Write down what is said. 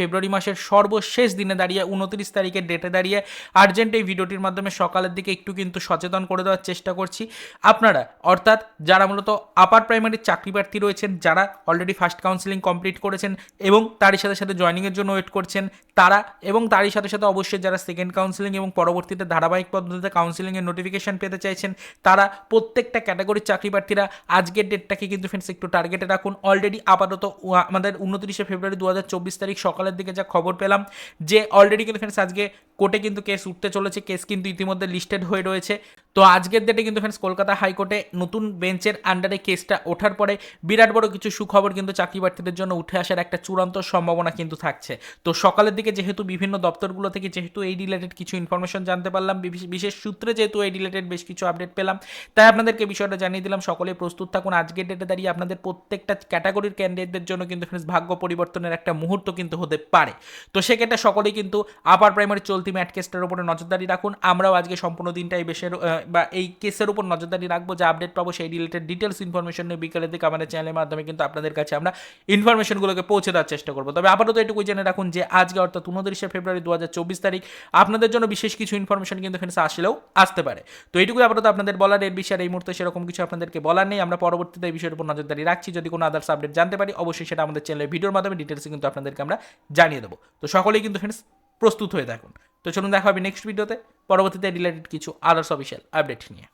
ফেব্রুয়ারি মাসের সর্বশেষ দিনে দাঁড়িয়ে উনত্রিশ তারিখের ডেটে দাঁড়িয়ে আর্জেন্ট এই ভিডিওটির মাধ্যমে সকালের দিকে একটু কিন্তু সচেতন করে দেওয়ার চেষ্টা করছি। আপনারা, অর্থাৎ যারা মূলত আপার প্রাইমারির চাকরি প্রার্থী রয়েছেন, যারা অলরেডি ফার্স্ট কাউন্সিলিং কমপ্লিট করেছেন এবং তারই সাথে সাথে জয়নিংয়ের জন্য ওয়েট করছেন, তারা এবং তারই সাথে সাথে অবশ্যই যারা সেকেন্ড কাউন্সিলিং এবং পরবর্তীতে ধারাবাহিক পদ্ধতিতে কাউন্সিলিংয়ের নোটিফিকেশন পেতে চাইছেন, তারা প্রত্যেকটা ক্যাটাগরির চাকরি প্রার্থীরা আজকের ডেটটাকে কিন্তু ফ্রেন্ডস একটু টার্গেটে রাখুন। অলরেডি আপাতত আমাদের উনত্রিশে ফেব্রুয়ারি দু হাজার চব্বিশ তারিখ সকালের দিকে যা খবর পেলাম, যে অলরেডি কিন্তু ফ্রেন্ডস আজকে কোর্টে কিন্তু কেস উঠতে চলেছে। কেস কিন্তু ইতিমধ্যে লিস্টেড হয়ে রয়েছে। তো আজকের ডেটে কিন্তু ফ্রেন্ডস কলকাতা হাইকোর্টে নতুন বেঞ্চের আন্ডারে কেসটা ওঠার পরে বিরাট বড় কিছু সুখবর কিন্তু চাকরি প্রার্থীদের জন্য উঠে আসার একটা চূড়ান্ত সম্ভাবনা কিন্তু থাকছে। তো সকালের দিকে যেহেতু বিভিন্ন দপ্তরগুলো থেকে যেহেতু এই রিলেটেড কিছু ইনফরমেশন জানতে পারলাম, বিশেষ- সূত্রে যেহেতু এই রিলেটেড বেশ কিছু আপডেট পেলাম, তাই আপনাদেরকে বিষয়টা জানিয়ে দিলাম। সকলে প্রস্তুত থাকুন, আজকের ডেটে দাঁড়িয়ে আপনাদের প্রত্যেকটা ক্যাটাগরির ক্যান্ডিডেটদের জন্য কিন্তু ফ্রেন্ডস ভাগ্য পরিবর্তনের একটা মুহূর্ত কিন্তু হতে পারে। তো সেক্ষেত্রে সকলেই কিন্তু আপার প্রাইমারি চলতি ম্যাট কেসটার উপরে নজরদারি রাখুন। আমরাও আজকে সম্পূর্ণ দিনটা এই বেশের বা এই কেসের উপর নজরদারি রাখব, যে আপডেট পাবো, সেই রিলেটেড ডিটেলস ইনফরমেশন নিয়ে বিকেলের দিকে আমাদের চ্যানেলের মাধ্যমে কিন্তু আপনাদের কাছে আমরা ইনফরমেশনগুলোকে পৌঁছে দেওয়ার চেষ্টা করব। তবে আপাতত এটুকুই জেনে রাখুন যে আজকে অর্থাৎ উনত্রিশে ফেব্রুয়ারি দু হাজার চব্বিশ তারিখ, আপনাদের জন্য বিশেষ কিছু ইনফরমেশন কিন্তু এখানে আসলেও আসতে পারে। তো এইটুকুই আপাতত আপনাদের বলার, এর বিষয়ে এই মুহূর্তে সেরকম কিছু আপনাদেরকে বলার নেই। আমরা পরবর্তীতে এই বিষয়ের উপর নজরদারি রাখছি। যদি কোনো আদার্স আপডেট জানতে পারি, অবশ্যই সেটা আমাদের চ্যানেলের ভিডিওর মাধ্যমে ডিটেলস কিন্তু আপনাদেরকে আমরা জানিয়ে দেবো। তো সকলেই কিন্তু ফ্রেন্ডস প্রস্তুত হয়ে থাকুন। তো চলুন দেখা হবে নেক্সট ভিডিওতে পরবর্তীতে রিলেটেড কিছু আদার্স অফিসিয়াল আপডেট নিয়ে।